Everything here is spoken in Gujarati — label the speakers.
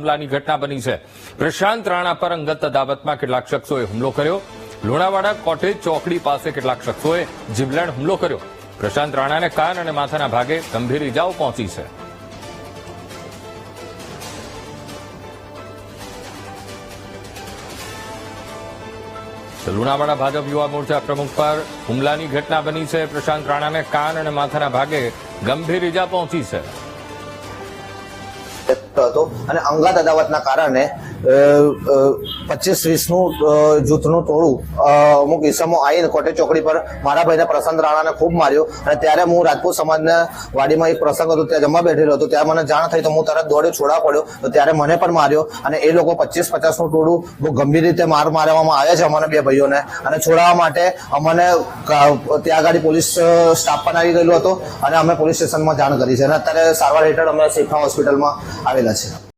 Speaker 1: હુમલાની ઘટના બની છે. પ્રશાંત રાણા પર અંગત અદાવતમાં કેટલાક શખ્સોએ હુમલો કર્યો. લુણાવાડા કોટેજ ચોકડી પાસે કેટલાક શખ્સોએ જીવલેણ હુમલો કર્યો. પ્રશાંત રાણાને કાન અને માથાના ભાગે ગંભીર ઇજાઓ પહોંચી છે. લુણાવાડા ભાજપ યુવા મોરચા પ્રમુખ પર હુમલાની ઘટના બની છે. પ્રશાંત રાણાને કાન અને માથાના ભાગે ગંભીર ઇજા પહોંચી છે.
Speaker 2: હતો. અને અંગત અદાવતના કારણે પચીસ વીસનું જૂથનું ટોળું અમુક ઈસમો આવીને કોટે ચોકડી પર મારા ભાઈને પ્રશાંત રાણાને ખૂબ માર્યો. અને ત્યારે હું રાજપૂત સમાજના વાડીમાં એક પ્રસંગ હતો, ત્યાં જમવા બેઠેલો હતો ત્યારે મને જાણ થઈ તો હું તરત દોડ્યો, છોડા પડ્યો, તો ત્યારે મને પણ માર્યો. અને એ લોકો પચીસ પચાસનું ટોળું બહુ ગંભીર રીતે માર મારવામાં આવે છે અમને બે ભાઈઓને. અને છોડાવવા માટે અમને ત્યાં આગળ પોલીસ સ્ટાફ પણ આવી ગયેલો હતો. અને અમે પોલીસ સ્ટેશનમાં જાણ કરી છે. અને અત્યારે સારવાર હેઠળ અમે સેફા હોસ્પિટલમાં આવેલા છે.